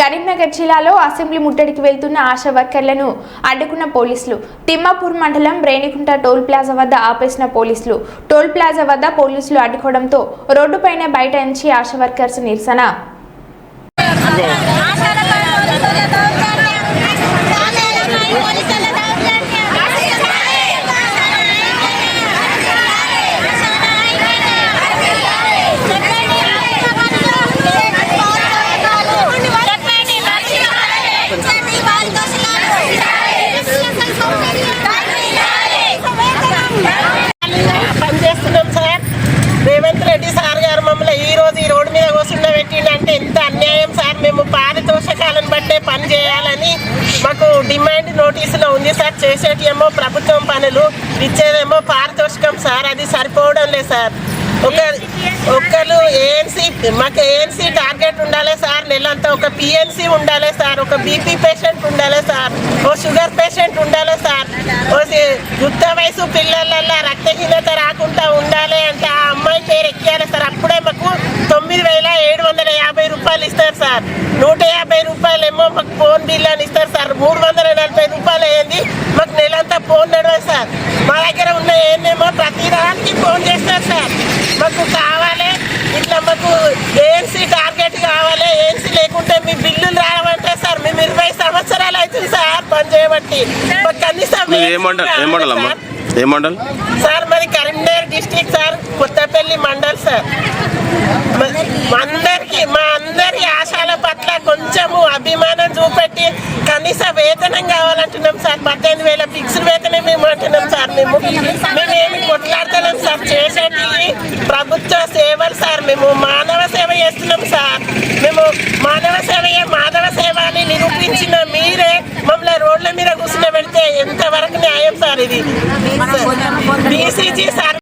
కరీంనగర్ జిల్లాలో అసెంబ్లీ ముట్టడికి వెళ్తున్న ఆశా వర్కర్లను అడ్డుకున్న పోలీసులు. తిమ్మాపూర్ మండలం రేణిగుంట టోల్ ప్లాజా వద్ద ఆపేసిన పోలీసులు. టోల్ ప్లాజా వద్ద పోలీసులు అడ్డుకోవడంతో రోడ్డుపైనే నుంచి ఆశా వర్కర్స్ నిరసన. రేవంత్ రెడ్డి సార్ గారు మమ్మల్ని ఈ రోజు ఈ రోడ్డు మీద కూర్చుండ పెట్టిండంటే ఎంత అన్యాయం సార్ మేము పారితోషకాలను బట్టే పని చేయాలని మాకు డిమాండ్ నోటీసులో ఉంది సార్. చేసేటియేమో ప్రభుత్వం పనులు ఇచ్చేదేమో పారితోషికం సార్ అది సరిపోవడం లేదు సార్. ఒక ఒకరు ఏఎన్సీ మాకు ఏఎన్సీ టార్గెట్ ఉండాలి సార్ నెలంతా ఒక పిఎన్సీ ఉండాలి సార్ ఒక బీపీ పేషెంట్ ఉండాలి సార్ ఓ షుగర్ పేషెంట్ ఉండాలి సార్ ఓ యుద్ధ యుక్త వయసు పిల్లలల్లో రక్తహీనత రా ఉండాలి అంటే ఆ అమ్మాయి పేరు ఎక్కియాలి సార్ అప్పుడే మాకు తొమ్మిది వేల ఏడు వందల యాభై రూపాయలు ఇస్తారు సార్. నూట యాభై రూపాయలు ఏమో మాకు ఫోన్ బిల్ అని ఇస్తారు సార్. మూడు వందల నలభై రూపాయలు అయ్యింది. మాకు నెలంతా ఫోన్ నడవదు సార్. మా దగ్గర ఉన్న ఏందేమో ప్రతి దానికి ఫోన్ చేస్తారు సార్. మాకు కావాలి. ఇట్లా మాకు ఏఎన్సీ టార్గెట్ కావాలి. ఏఎన్సీ లేకుంటే మీ బిల్లులు రావంటే సార్ మేము ఇరవై సంవత్సరాలు అవుతుంది సార్ పని చేయబట్టి. మాకు కనీసం సార్. మరి Karimnagar district sir Kothapalli mandal sir. కనీస వేతనం కావాలంటున్నాం సార్. పద్దెనిమిది వేల ఫిక్స్డ్ వేతనం మేము అంటున్నాం సార్ మేము. మేమేమి కొట్లాడతలేం సార్. చేసేటి ప్రభుత్వ సేవలు సార్. మేము మానవ సేవ చేస్తున్నాం సార్. మేము మానవ సేవయే మాధవ సేవ అని నిరూపించిన మీరే మమ్మల్ని రోడ్ల మీద కూర్చుని పెడితే ఎంతవరకు న్యాయం సార్ ఇది? BCG sir